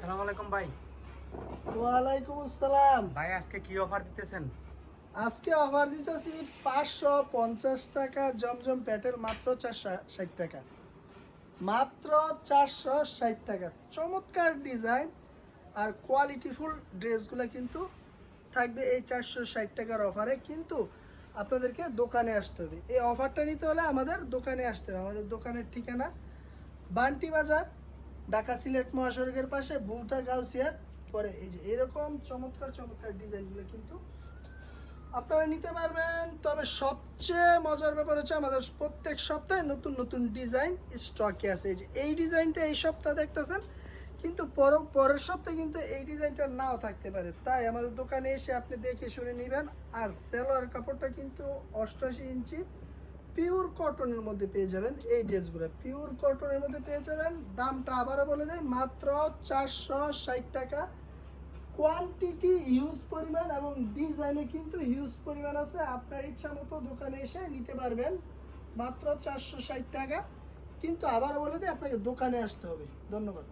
সালাম আলাইকুম ভাই। ওয়ালাইকুম আসসালাম। ভাই আজকে কি অফার দিতেছেন? আজকে অফার দিতেছি পাঁচশো পঞ্চাশ টাকা জমজম প্যাটেল মাত্র চারশো ষাট টাকা। মাত্র চারশো ষাট টাকা। চমৎকার ডিজাইন আর কোয়ালিটিফুল ড্রেসগুলো কিন্তু থাকবে এই চারশো ষাট টাকার অফারে কিন্তু আপনাদেরকে দোকানে আসতে হবে। এই অফারটা নিতে হলে আমাদের দোকানে আসতে হবে। আমাদের দোকানের ঠিকানা বান্টি বাজার ঢাকা সিলেট মহাসড়কের পাশে বুলতা গাউসিয়ার পরে এই যে এরকম চমৎকার চমৎকার ডিজাইনগুলো কিন্তু আপনারা নিতে পারবেন। তবে সবচেয়ে মজার ব্যাপার হচ্ছে আমাদের প্রত্যেক সপ্তাহে নতুন নতুন ডিজাইন স্টকে আছে। এই যে এই ডিজাইনটা এই সপ্তাহে দেখতেছেন, কিন্তু পর পরের সপ্তাহে কিন্তু এই ডিজাইনটা নাও থাকতে পারে। তাই আমাদের দোকানে এসে আপনি দেখে শুনে নেবেন। আর সেলোয়ার কাপড়টা কিন্তু অষ্টআশি ইঞ্চি পিওর কটনের মধ্যে পেয়ে যাবেন এই ড্রেসগুলো। পিওর কটনের মধ্যে পেয়ে যাবেন, দামটা আবারও বলে দেয় মাত্র চারশো ষাট টাকা। কোয়ান্টিটি হিউজ পরিমাণ এবং ডিজাইনে কিন্তু হিউজ পরিমাণ আছে। আপনার ইচ্ছা মতো দোকানে এসে নিতে পারবেন, মাত্র চারশো ষাট টাকা। কিন্তু আবার বলে দিই, আপনাকে দোকানে আসতে হবে। ধন্যবাদ।